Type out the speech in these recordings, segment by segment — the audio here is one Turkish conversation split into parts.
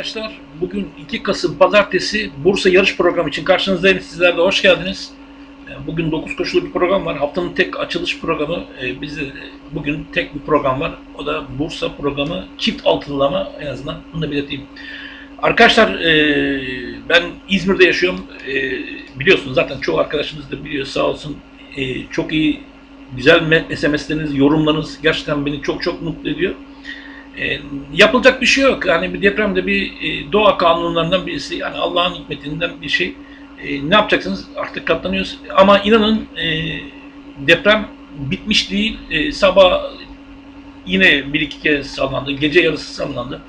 Arkadaşlar bugün 2 Kasım Pazartesi Bursa yarış programı için karşınızdayım. Sizler de hoş geldiniz. Ee, Bugün 9 koşulu bir program var. Haftanın tek açılış programı. Ee, Bizde de bugün tek bir program var. O da Bursa programı çift altınlama en azından bunu da belirteyim. Arkadaşlar e, ben İzmir'de yaşıyorum. E, Biliyorsunuz zaten çoğu arkadaşınız da biliyor sağ olsun. E, Çok iyi güzel SMS'leriniz, yorumlarınız gerçekten beni çok çok mutlu ediyor. E, yapılacak bir şey yok. Yani bir depremde bir e, doğa kanunlarından birisi, yani Allah'ın hikmetinden bir şey. E, ne yapacaksınız? Artık katlanıyoruz. Ama inanın e, deprem bitmiş değil. E, sabah yine bir iki kez sallandı. Gece yarısı sallandı.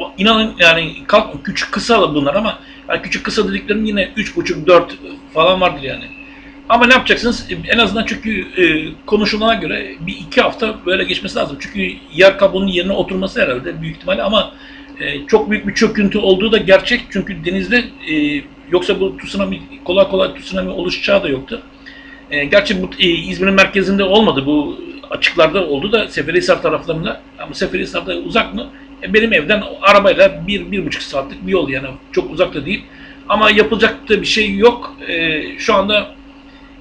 Bu- inanın yani kalk, küçük kısa bunlar ama yani küçük kısa dediklerim yine 3,5-4 falan vardır yani. Ama ne yapacaksınız? En azından çünkü e, konuşulana göre bir iki hafta böyle geçmesi lazım. Çünkü yer kabuğunun yerine oturması herhalde büyük ihtimalle ama e, çok büyük bir çöküntü olduğu da gerçek. Çünkü denizde e, yoksa bu tsunami kolay kolay tsunami oluşacağı da yoktu. E, gerçi bu e, İzmir'in merkezinde olmadı. Bu açıklarda oldu da Seferihisar taraflarında. Ama Seferihisar'da uzak mı? Benim evden arabayla bir, bir buçuk saatlik bir yol yani çok uzak da değil. Ama yapılacak da bir şey yok. Şu anda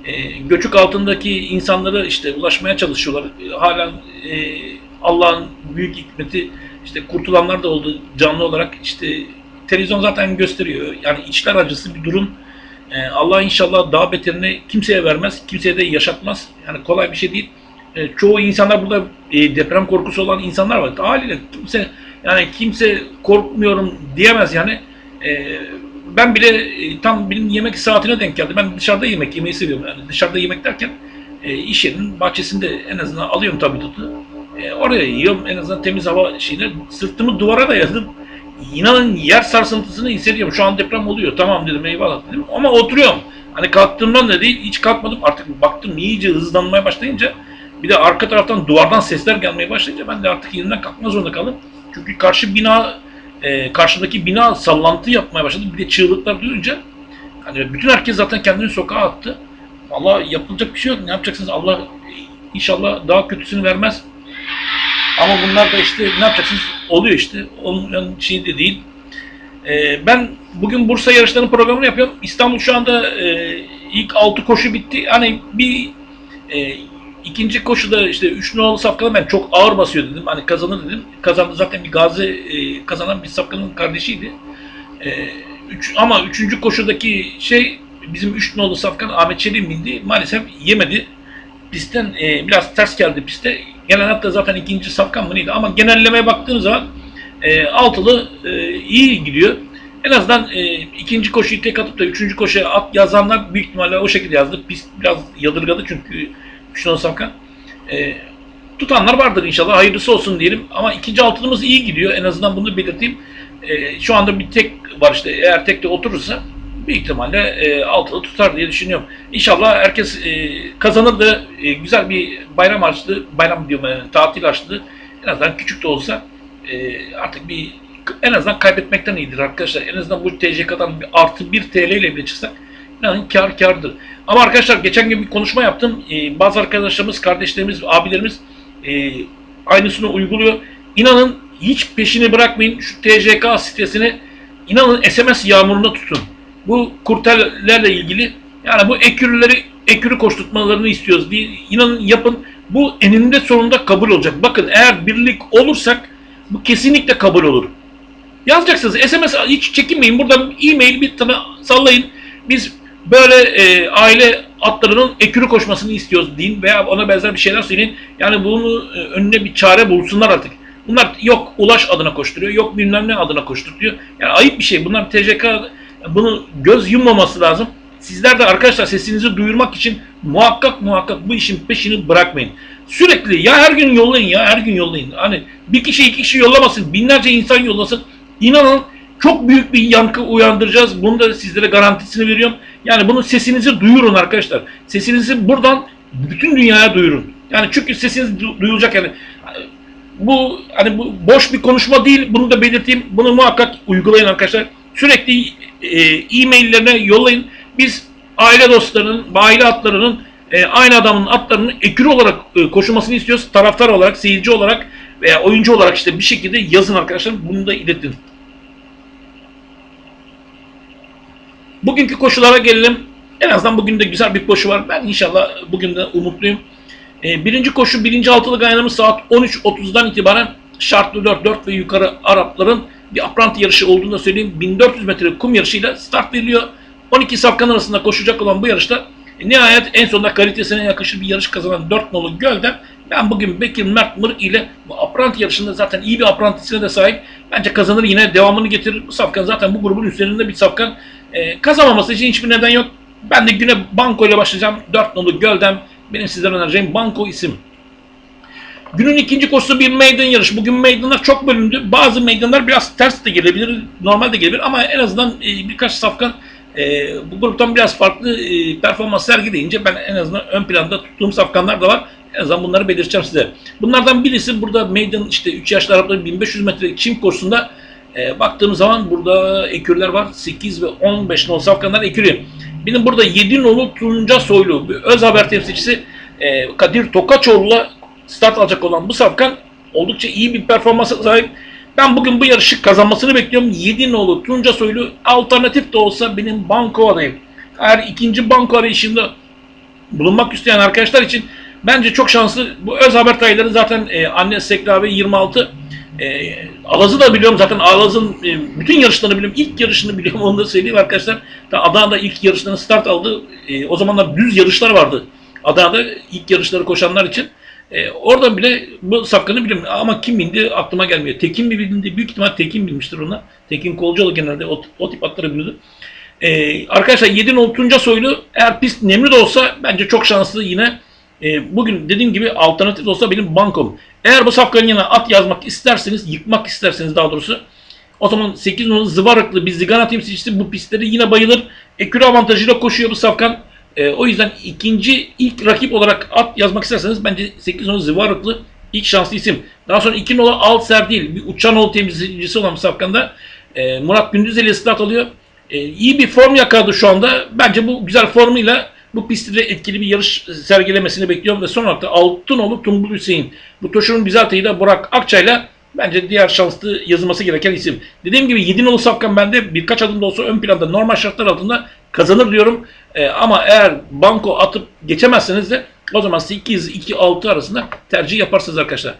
e, göçük altındaki insanlara işte ulaşmaya çalışıyorlar. E, Hala e, Allah'ın büyük hikmeti işte kurtulanlar da oldu canlı olarak işte televizyon zaten gösteriyor. Yani içler acısı bir durum. E, Allah inşallah daha beterini kimseye vermez, kimseye de yaşatmaz. Yani kolay bir şey değil. E, çoğu insanlar burada e, deprem korkusu olan insanlar var. Haliyle kimse yani kimse korkmuyorum diyemez yani. E, ben bile e, tam benim yemek saatine denk geldi. Ben dışarıda yemek yemeyi seviyorum. Yani dışarıda yemek derken e, iş yerinin bahçesinde en azından alıyorum tabii tutu. E, oraya yiyorum en azından temiz hava şeyine. Sırtımı duvara dayadım. İnanın yer sarsıntısını hissediyorum. Şu an deprem oluyor. Tamam dedim eyvallah dedim. Ama oturuyorum. Hani kalktığımdan da değil hiç kalkmadım. Artık baktım iyice hızlanmaya başlayınca bir de arka taraftan duvardan sesler gelmeye başlayınca ben de artık yerimden kalkma zorunda kaldım. Çünkü karşı bina e, karşıdaki bina sallantı yapmaya başladı. Bir de çığlıklar duyunca hani bütün herkes zaten kendini sokağa attı. Valla yapılacak bir şey yok. Ne yapacaksınız? Allah inşallah daha kötüsünü vermez. Ama bunlar da işte ne yapacaksınız? Oluyor işte. Onun şey de değil. E, ben bugün Bursa yarışlarının programını yapıyorum. İstanbul şu anda e, ilk 6 koşu bitti. Hani bir e, ikinci koşuda işte 3 nolu Safkan'a ben çok ağır basıyor dedim. Hani kazanır dedim. Kazandı zaten bir gazi e, kazanan bir Safkan'ın kardeşiydi. E, üç, ama üçüncü koşudaki şey bizim 3 nolu Safkan Ahmet Çelik'in bindi. Maalesef yemedi. Pistten e, biraz ters geldi piste. Genel hatta zaten ikinci Safkan mı neydi? Ama genellemeye baktığınız zaman e, altılı e, iyi gidiyor. En azından e, ikinci koşuyu tek atıp da üçüncü koşuya at yazanlar büyük ihtimalle o şekilde yazdı. Pist biraz yadırgadı çünkü Şenol Safkan. E, tutanlar vardır inşallah. Hayırlısı olsun diyelim. Ama ikinci altınımız iyi gidiyor. En azından bunu belirteyim. E, şu anda bir tek var işte. Eğer tek de oturursa büyük ihtimalle e, altılı tutar diye düşünüyorum. İnşallah herkes e, kazanır da e, güzel bir bayram açtı. Bayram diyorum yani, tatil açtı. En azından küçük de olsa e, artık bir en azından kaybetmekten iyidir arkadaşlar. En azından bu TCK'dan bir artı 1 TL ile bile çıksak inanın kar kardır. Ama arkadaşlar geçen gün bir konuşma yaptım. Ee, bazı arkadaşlarımız, kardeşlerimiz, abilerimiz e, aynısını uyguluyor. İnanın hiç peşini bırakmayın. Şu TCK sitesini inanın SMS yağmuruna tutun. Bu kurtellerle ilgili yani bu ekürleri ekürü koşturtmalarını istiyoruz diye inanın yapın. Bu eninde sonunda kabul olacak. Bakın eğer birlik olursak bu kesinlikle kabul olur. Yazacaksınız. SMS hiç çekinmeyin. Buradan e-mail bir tane sallayın. Biz böyle e, aile atlarının ekürü koşmasını istiyoruz deyin veya ona benzer bir şeyler söyleyin. Yani bunu e, önüne bir çare bulsunlar artık. Bunlar yok ulaş adına koşturuyor, yok bilmem ne adına koşturuyor. Yani ayıp bir şey. Bunlar TCK bunu göz yummaması lazım. Sizler de arkadaşlar sesinizi duyurmak için muhakkak muhakkak bu işin peşini bırakmayın. Sürekli ya her gün yollayın ya her gün yollayın. Hani bir kişi iki kişi yollamasın, binlerce insan yollasın. İnanın çok büyük bir yankı uyandıracağız. Bunu da sizlere garantisini veriyorum. Yani bunun sesinizi duyurun arkadaşlar. Sesinizi buradan bütün dünyaya duyurun. Yani çünkü sesiniz du- duyulacak yani. Bu hani bu boş bir konuşma değil. Bunu da belirteyim. Bunu muhakkak uygulayın arkadaşlar. Sürekli e, e-maillerine yollayın. Biz aile dostlarının, aile atlarının e, aynı adamın atlarının ekürü olarak e, koşulmasını istiyoruz. Taraftar olarak, seyirci olarak veya oyuncu olarak işte bir şekilde yazın arkadaşlar. Bunu da iletin. Bugünkü koşulara gelelim. En azından bugün de güzel bir koşu var. Ben inşallah bugün de umutluyum. Ee, birinci koşu, birinci altılı gayanımız saat 13.30'dan itibaren şartlı 4-4 ve yukarı Arapların bir apranti yarışı olduğunu da söyleyeyim. 1400 metre kum yarışıyla start veriliyor. 12 safkan arasında koşacak olan bu yarışta e, nihayet en sonunda kalitesine yakışır bir yarış kazanan 4 nolu Göl'den ben bugün Bekir Mert Mır ile bu apranti yarışında zaten iyi bir aprantisine de sahip. Bence kazanır yine devamını getirir. Bu safkan zaten bu grubun üstlerinde bir safkan. Ee, kazanmaması için hiçbir neden yok. Ben de güne Banko ile başlayacağım. 4 nolu Göl'den benim sizlere önereceğim Banko isim. Günün ikinci koşusu bir meydan yarışı. Bugün meydanlar çok bölündü. Bazı meydanlar biraz ters de gelebilir, normal de gelebilir ama en azından e, birkaç safkan e, bu gruptan biraz farklı e, performans sergileyince ben en azından ön planda tuttuğum safkanlar da var. En azından bunları belirteceğim size. Bunlardan birisi burada meydan işte 3 yaşlı Arapların 1500 metre çim koşusunda e, baktığım zaman burada ekürler var. 8 ve 15 nol safkanlar ekürü. Benim burada 7 nolu Tunca Soylu bir öz haber temsilcisi e, Kadir Tokaçoğlu'la start alacak olan bu safkan oldukça iyi bir performansa sahip. Ben bugün bu yarışı kazanmasını bekliyorum. 7 nolu Tunca Soylu alternatif de olsa benim banko adayım. Eğer ikinci banko arayışında bulunmak isteyen arkadaşlar için bence çok şanslı. Bu öz haber tayları zaten e, anne Seklavi 26 e, Alaz'ı da biliyorum zaten Alaz'ın e, bütün yarışlarını biliyorum. İlk yarışını biliyorum onu da söyleyeyim arkadaşlar. Da Adana'da ilk yarışlarını start aldı. E, o zamanlar düz yarışlar vardı. Adana'da ilk yarışları koşanlar için. E, oradan bile bu safkanı biliyorum ama kim bindi aklıma gelmiyor. Tekin mi bindi? Büyük ihtimal Tekin bilmiştir ona. Tekin Kolcalı genelde o, o tip atları biniyordu. E, arkadaşlar 7 nol Tunca Soylu eğer pist nemli de olsa bence çok şanslı yine. E, bugün dediğim gibi alternatif olsa benim bankom. Eğer bu safkanın yanına at yazmak isterseniz, yıkmak isterseniz daha doğrusu o zaman 8 numaralı Zıvarıklı bir Zigana temsilcisi bu pistleri yine bayılır. Ekürü avantajıyla koşuyor bu safkan. E, o yüzden ikinci ilk rakip olarak at yazmak isterseniz bence 8 numaralı Zıvarıklı ilk şanslı isim. Daha sonra 2 numaralı Alser değil bir Uçanoğlu temsilcisi olan bu safkanda e, Murat Gündüzeli start alıyor. E, iyi bir form yakaladı şu anda. Bence bu güzel formuyla bu pistte etkili bir yarış sergilemesini bekliyorum ve son da Altınoğlu Tumbul Hüseyin. Bu Toşur'un tayı da Burak Akçay'la bence diğer şanslı yazılması gereken isim. Dediğim gibi 7 nolu safkan bende birkaç adım da olsa ön planda normal şartlar altında kazanır diyorum. Ee, ama eğer banko atıp geçemezseniz de o zaman 8-2-6 arasında tercih yaparsınız arkadaşlar.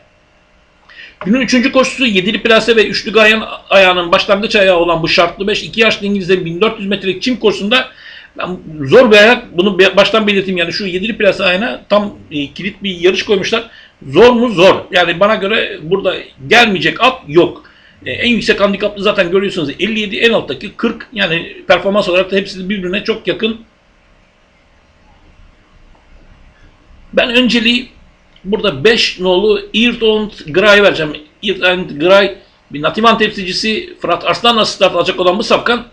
Günün üçüncü koşusu yedili plase ve üçlü gayan ayağının başlangıç ayağı olan bu şartlı 5 2 yaşlı İngilizlerin 1400 metrelik çim koşusunda ben zor ayak bunu baştan belirteyim yani şu yedili plase ayağına tam e, kilit bir yarış koymuşlar. Zor mu? Zor. Yani bana göre burada gelmeyecek at yok. E, en yüksek handikaplı zaten görüyorsunuz 57 en alttaki 40 yani performans olarak da hepsi birbirine çok yakın. Ben önceliği burada 5 nolu Irtond Gray vereceğim. Irtond Gray bir Nativan temsilcisi Fırat Arslan'la start alacak olan bu safkan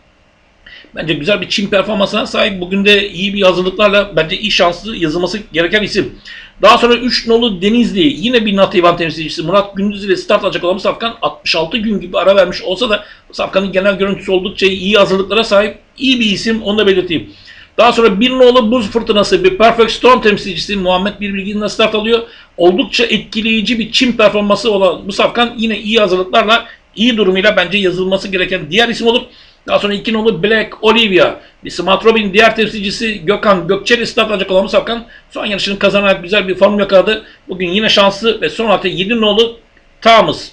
bence güzel bir çim performansına sahip. Bugün de iyi bir hazırlıklarla bence iyi şanslı yazılması gereken isim. Daha sonra 3 nolu Denizli yine bir Nativan temsilcisi Murat Gündüz ile start alacak olan safkan 66 gün gibi ara vermiş olsa da safkanın genel görüntüsü oldukça iyi hazırlıklara sahip. iyi bir isim onu da belirteyim. Daha sonra bir nolu buz fırtınası bir Perfect Storm temsilcisi Muhammed Birbilgin'le start alıyor. Oldukça etkileyici bir çim performansı olan bu safkan yine iyi hazırlıklarla iyi durumuyla bence yazılması gereken diğer isim olur. Daha sonra iki nolu Black Olivia, Smart Robin diğer temsilcisi Gökhan Gökçeli start bu safkan son yarışını kazanarak güzel bir form yakaladı. Bugün yine şanslı ve son olarak 7 nolu Thomas.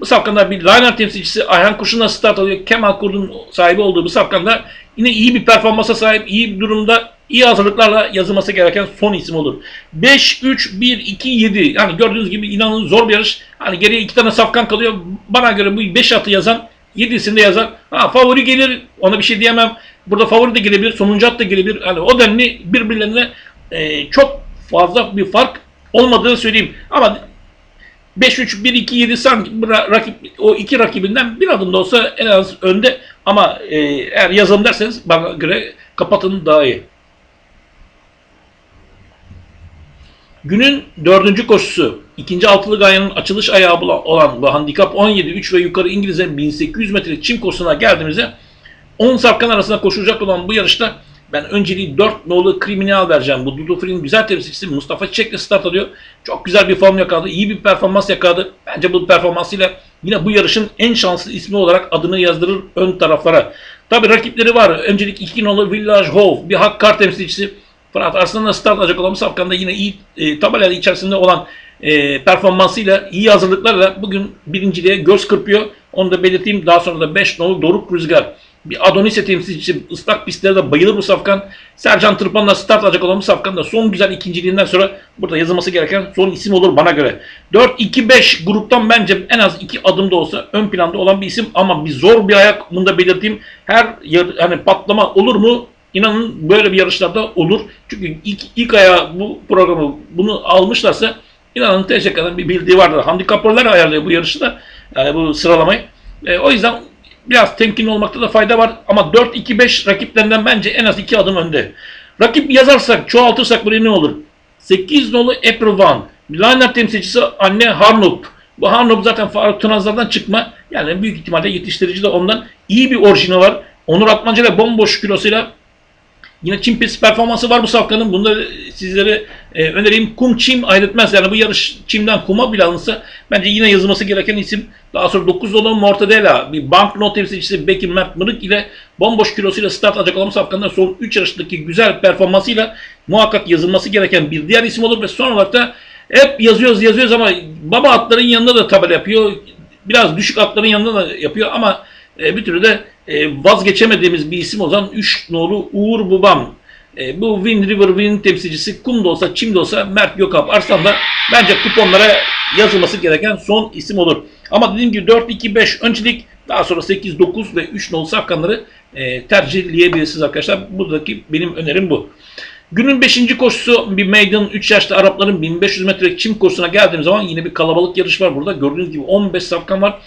Bu safkanda bir liner temsilcisi Ayhan Kurşun'la start alıyor. Kemal Kurt'un sahibi olduğu bu safkanda yine iyi bir performansa sahip, iyi bir durumda, iyi hazırlıklarla yazılması gereken son isim olur. 5, 3, 1, 2, 7. Yani gördüğünüz gibi inanın zor bir yarış. Hani geriye iki tane safkan kalıyor. Bana göre bu 5 atı yazan 7'sinde yazar. Ha favori gelir. Ona bir şey diyemem. Burada favori de gelebilir. Sonuncu at da gelebilir. Yani o denli birbirlerine e, çok fazla bir fark olmadığını söyleyeyim. Ama 5-3-1-2-7 sanki rakip o iki rakibinden bir adım da olsa en az önde ama e, eğer yazalım derseniz bana göre kapatın daha iyi. Günün dördüncü koşusu. ikinci altılı gayanın açılış ayağı olan bu handikap 17 3 ve yukarı İngilizlerin 1800 metre çim koşusuna geldiğimizde 10 safkan arasında koşulacak olan bu yarışta ben önceliği 4 nolu kriminal vereceğim. Bu Dudu Free'nin güzel temsilcisi Mustafa Çiçek'le start alıyor. Çok güzel bir form yakaladı. iyi bir performans yakaladı. Bence bu performansıyla yine bu yarışın en şanslı ismi olarak adını yazdırır ön taraflara. Tabi rakipleri var. Öncelik 2 nolu Village Hove. Bir Hakkar temsilcisi. Fırat Arslan'la start alacak olan Safkan'da yine iyi e, tabelalar içerisinde olan e, performansıyla, iyi hazırlıklarla bugün birinciliğe göz kırpıyor. Onu da belirteyim. Daha sonra da 5 nolu Doruk Rüzgar. Bir Adonis'e temsilcisi ıslak pistlerde bayılır bu Safkan. Sercan Tırpan'la start alacak olan bu Safkan da son güzel ikinciliğinden sonra burada yazılması gereken son isim olur bana göre. 4-2-5 gruptan bence en az 2 adım da olsa ön planda olan bir isim ama bir zor bir ayak bunu da belirteyim. Her hani patlama olur mu? İnanın böyle bir yarışlarda olur. Çünkü ilk, ilk ayağı bu programı bunu almışlarsa inanın teşekkür bir bildiği vardır. Handikapörler ayarlıyor bu yarışı da. Yani bu sıralamayı. E, o yüzden biraz temkinli olmakta da fayda var. Ama 4-2-5 rakiplerinden bence en az 2 adım önde. Rakip yazarsak, çoğaltırsak buraya ne olur? 8 nolu April One. Liner temsilcisi anne Harnup. Bu Harnup zaten Faruk Tınazlar'dan çıkma. Yani büyük ihtimalle yetiştirici de ondan iyi bir orijini var. Onur Atmaca ile bomboş kilosuyla Yine çim pist performansı var bu safkanın. Bunu da sizlere e, önereyim. Kum çim ayrıtmaz. Yani bu yarış çimden kuma bile alınsa bence yine yazılması gereken isim. Daha sonra 9 olan Mortadella, bir banknot temsilcisi Becky Mırık ile bomboş kilosuyla start alacak olan safkanlar son 3 yarıştaki güzel performansıyla muhakkak yazılması gereken bir diğer isim olur ve son olarak da hep yazıyoruz yazıyoruz ama baba atların yanında da tabela yapıyor. Biraz düşük atların yanında da yapıyor ama e, bir türlü de e, vazgeçemediğimiz bir isim olan 3 nolu Uğur Bubam. E, bu Wind River Wind temsilcisi kum da olsa çim de olsa Mert Gökap Arslan da bence kuponlara yazılması gereken son isim olur. Ama dediğim gibi 4-2-5 öncelik daha sonra 8-9 ve 3 nolu safkanları e, tercihleyebilirsiniz arkadaşlar. Buradaki benim önerim bu. Günün 5. koşusu bir maiden 3 yaşlı Arapların 1500 metrelik çim koşusuna geldiğim zaman yine bir kalabalık yarış var burada. Gördüğünüz gibi 15 safkan var.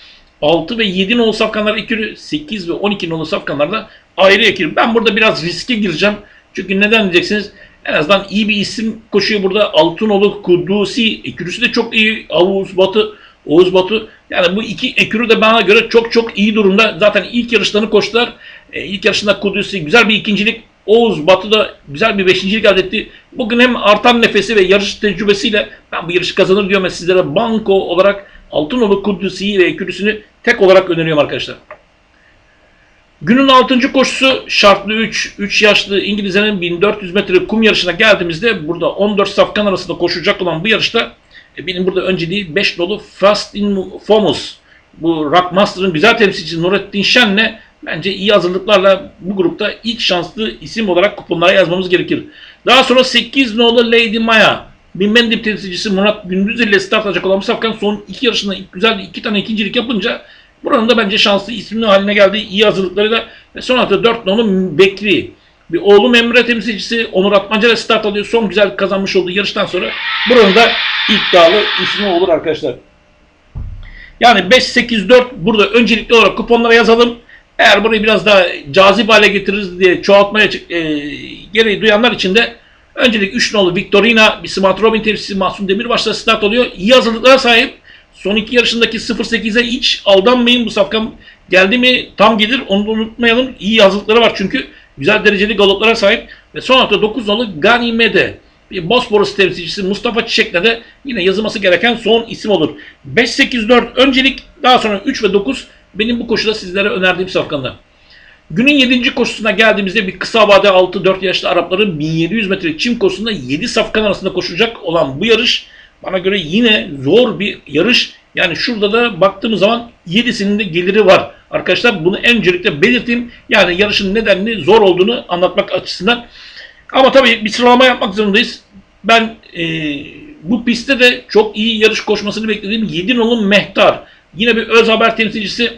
6 ve 7 nolu safkanlar ekürü, 8 ve 12 nolu safkanlarda ayrı ekürü. Ben burada biraz riske gireceğim. Çünkü neden diyeceksiniz? En azından iyi bir isim koşuyor burada. Altınoğlu Kudusi ekürüsü de çok iyi. Avuz Batı, Oğuz Batı. Yani bu iki ekürü de bana göre çok çok iyi durumda. Zaten ilk yarışlarını koştular. E, ilk yarışında Kudusi güzel bir ikincilik. Oğuz Batı da güzel bir beşincilik elde etti. Bugün hem artan nefesi ve yarış tecrübesiyle ben bu yarışı kazanır diyorum ve sizlere banko olarak Altınoğlu Kudusi'yi ve ekürüsünü tek olarak öneriyorum arkadaşlar. Günün 6. koşusu şartlı 3, 3 yaşlı İngilizlerin 1400 metre kum yarışına geldiğimizde burada 14 safkan arasında koşacak olan bu yarışta e, benim burada önceliği 5 dolu Fast in Fomos. Bu Rockmaster'ın güzel temsilcisi Nurettin Şen'le bence iyi hazırlıklarla bu grupta ilk şanslı isim olarak kuponlara yazmamız gerekir. Daha sonra 8 nolu Lady Maya. Binmendip temsilcisi Murat Gündüz ile start alacak olan Safkan son iki yarışında güzel iki tane ikincilik yapınca buranın da bence şanslı isimli haline geldi. iyi hazırlıklarıyla ve son hafta 4 nolu Bekri. Bir oğlum Emre temsilcisi Onur Atmaca ile start alıyor. Son güzel kazanmış olduğu yarıştan sonra buranın da iddialı ismi olur arkadaşlar. Yani 5-8-4 burada öncelikli olarak kuponlara yazalım. Eğer burayı biraz daha cazip hale getiririz diye çoğaltmaya e, gereği duyanlar için de Öncelik 3 nolu Victorina Smart Robin temsilcisi Mahsun Demirbaş'la start oluyor. İyi hazırlıklara sahip. Son iki yarışındaki 0-8'e hiç aldanmayın. Bu safkan geldi mi tam gelir. Onu da unutmayalım. İyi hazırlıkları var çünkü. Güzel dereceli galoplara sahip. Ve son hafta 9 nolu Ganimede. Bir Bosporus temsilcisi Mustafa Çiçek'le de yine yazılması gereken son isim olur. 5-8-4 öncelik daha sonra 3 ve 9 benim bu koşuda sizlere önerdiğim safkanlar. Günün 7. koşusuna geldiğimizde bir kısa vade 6-4 yaşlı Arapların 1700 metre çim koşusunda 7 safkan arasında koşacak olan bu yarış bana göre yine zor bir yarış. Yani şurada da baktığımız zaman 7'sinin de geliri var. Arkadaşlar bunu öncelikle belirteyim. Yani yarışın nedenini zor olduğunu anlatmak açısından. Ama tabii bir sıralama yapmak zorundayız. Ben e, bu pistte de çok iyi yarış koşmasını beklediğim 7 nolu Mehtar. Yine bir öz haber temsilcisi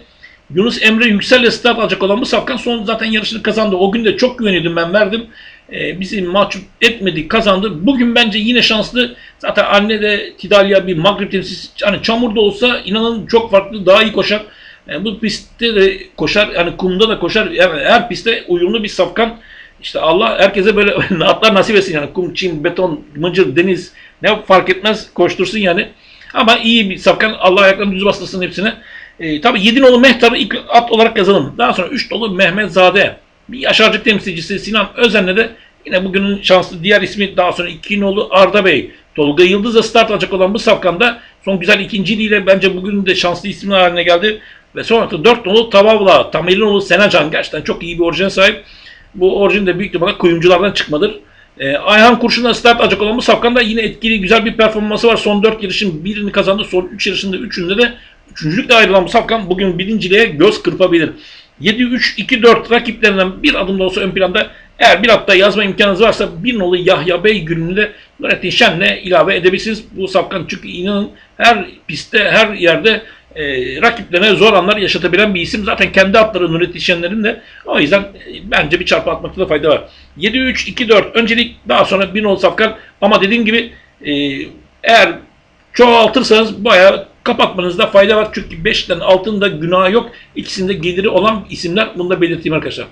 Yunus Emre Yüksel'le start alacak olan bu Safkan son zaten yarışını kazandı. O gün de çok güveniyordum ben verdim. Ee, bizi mahcup etmedi kazandı. Bugün bence yine şanslı. Zaten anne de Tidalya bir Maghrib temsilcisi. Hani çamurda olsa inanın çok farklı daha iyi koşar. Yani bu pistte de koşar. Yani kumda da koşar. Yani her pistte uyumlu bir Safkan. İşte Allah herkese böyle atlar nasip etsin yani kum, çim, beton, mıcır, deniz ne fark etmez koştursun yani. Ama iyi bir Safkan Allah ayaklarını düz bastırsın hepsine. E, tabii 7 nolu Mehtar'ı ilk at olarak yazalım. Daha sonra 3 nolu Mehmet Zade. Bir Yaşarcık temsilcisi Sinan Özen'le de yine bugünün şanslı diğer ismi daha sonra iki nolu Arda Bey. Tolga Yıldız'la start alacak olan bu safkanda son güzel ikinciliğiyle bence bugün de şanslı isimler haline geldi. Ve sonra da 4 nolu Tavavla, Tamirinoğlu Senacan gerçekten çok iyi bir orijine sahip. Bu orijin de büyük ihtimalle kuyumculardan çıkmadır. Ee, Ayhan Kurşun'la start alacak olan bu safkanda yine etkili güzel bir performansı var. Son 4 yarışın birini kazandı. Son 3 yarışında 3'ünde de üçüncülükle ayrılan bu safkan bugün birinciliğe göz kırpabilir. 7-3-2-4 rakiplerinden bir adım da olsa ön planda eğer bir hatta yazma imkanınız varsa bir nolu Yahya Bey gününde Nurettin Şen'le ilave edebilirsiniz. Bu safkan çünkü inanın her pistte her yerde e, rakiplerine zor anlar yaşatabilen bir isim. Zaten kendi atları Nurettin Şenler'in de o yüzden e, bence bir çarpı atmakta da fayda var. 7-3-2-4 öncelik daha sonra bir nolu safkan ama dediğim gibi e, eğer çoğaltırsanız bayağı kapatmanızda fayda var. Çünkü 5'ten altında günah yok. İkisinde geliri olan isimler. Bunu da belirteyim arkadaşlar.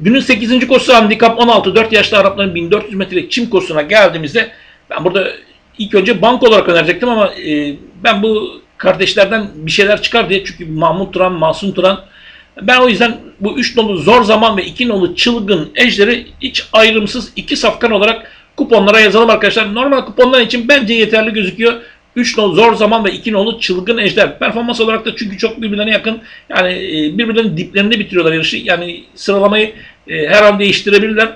Günün 8. koşusu handikap 16. 4 yaşlı Arapların 1400 metrelik çim koşusuna geldiğimizde ben burada ilk önce bank olarak önerecektim ama e, ben bu kardeşlerden bir şeyler çıkar diye çünkü Mahmut Turan, Masum Turan ben o yüzden bu 3 nolu zor zaman ve 2 nolu çılgın ejderi hiç ayrımsız iki safkan olarak kuponlara yazalım arkadaşlar. Normal kuponlar için bence yeterli gözüküyor. 3 nolu zor zaman ve 2 nolu çılgın ejder. Performans olarak da çünkü çok birbirlerine yakın. Yani e, birbirlerinin diplerinde bitiriyorlar yarışı. Yani sıralamayı e, her an değiştirebilirler.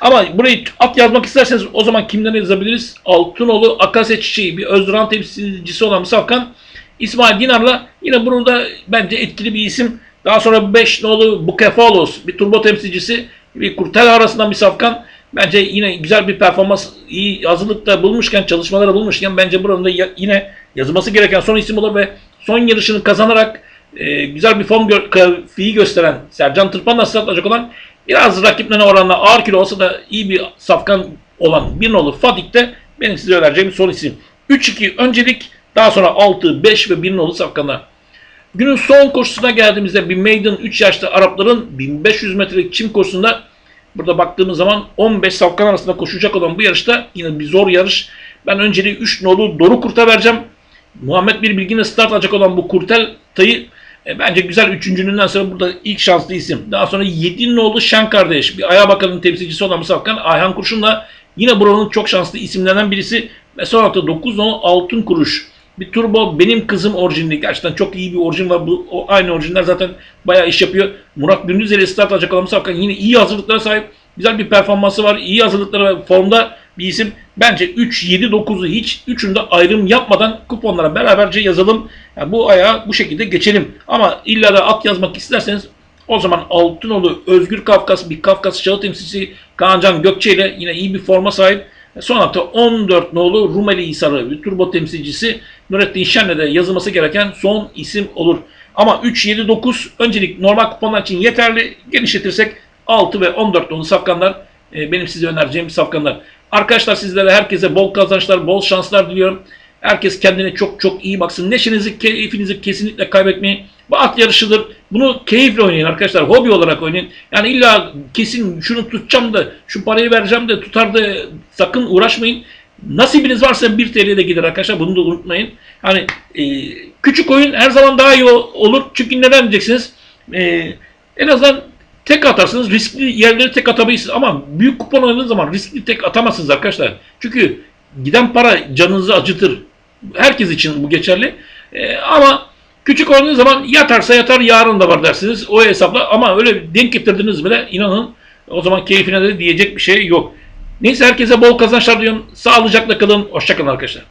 Ama burayı at yazmak isterseniz o zaman kimden yazabiliriz? Altınoğlu Akasya Çiçeği bir Özduran temsilcisi olan bir safkan. İsmail Dinar'la yine burada bence etkili bir isim. Daha sonra 5 nolu Bukefalos bir turbo temsilcisi bir Kurtel arasından bir safkan. Bence yine güzel bir performans, iyi hazırlıkta bulmuşken, çalışmaları bulmuşken bence buranın da yine yazılması gereken son isim olur ve son yarışını kazanarak e, güzel bir form gö- grafiği gösteren Sercan Tırpan'la atacak olan biraz rakiplerine oranla ağır kilo olsa da iyi bir safkan olan bir nolu Fadik de benim size önereceğim son isim. 3-2 öncelik daha sonra 6, 5 ve 1 nolu safkanlar. Günün son koşusuna geldiğimizde bir maiden 3 yaşlı Arapların 1500 metrelik çim koşusunda burada baktığımız zaman 15 safkan arasında koşacak olan bu yarışta yine bir zor yarış. Ben önceliği 3 nolu Doru Kurt'a vereceğim. Muhammed Bir Bilgin'e start alacak olan bu Kurtel tayı e, bence güzel üçüncülüğünden sonra burada ilk şanslı isim. Daha sonra 7 nolu Şen kardeş bir ayağa bakanın temsilcisi olan bu safkan Ayhan Kurşun'la yine buranın çok şanslı isimlerinden birisi. Ve sonra da 9 nolu Altın Kuruş. Bir turbo benim kızım orijinli. Gerçekten çok iyi bir orijin var. Bu o aynı orijinler zaten bayağı iş yapıyor. Murat Gündüz ile start alacak bu safkan yine iyi hazırlıklara sahip. Güzel bir performansı var. İyi hazırlıklara formda bir isim. Bence 3, 7, 9'u hiç üçünde ayrım yapmadan kuponlara beraberce yazalım. Yani bu ayağı bu şekilde geçelim. Ama illa da at yazmak isterseniz o zaman Altınoğlu Özgür Kafkas bir Kafkas Çağı temsilcisi Kaancan Gökçe ile yine iyi bir forma sahip. Son hafta 14 nolu Rumeli Hisarı turbo temsilcisi Nurettin Şen'le yazılması gereken son isim olur. Ama 3, 7, 9 öncelik normal kuponlar için yeterli. Genişletirsek 6 ve 14 nolu safkanlar e, benim size önereceğim safkanlar. Arkadaşlar sizlere herkese bol kazançlar, bol şanslar diliyorum. Herkes kendine çok çok iyi baksın. Neşenizi, keyfinizi kesinlikle kaybetmeyin. Bu at yarışıdır. Bunu keyifle oynayın arkadaşlar. Hobi olarak oynayın. Yani illa kesin şunu tutacağım da şu parayı vereceğim de tutar da sakın uğraşmayın. Nasibiniz varsa 1 TL'ye de gider arkadaşlar. Bunu da unutmayın. Hani e, küçük oyun her zaman daha iyi olur. Çünkü neden diyeceksiniz? E, en azından tek atarsınız. Riskli yerleri tek atabilirsiniz. Ama büyük kupon oynadığınız zaman riskli tek atamazsınız arkadaşlar. Çünkü giden para canınızı acıtır. Herkes için bu geçerli. E, ama küçük oynadığınız zaman yatarsa yatar yarın da var dersiniz. O hesapla ama öyle denk getirdiniz bile inanın o zaman keyfine de diyecek bir şey yok. Neyse herkese bol kazançlar diyorum. Sağlıcakla kalın. Hoşçakalın arkadaşlar.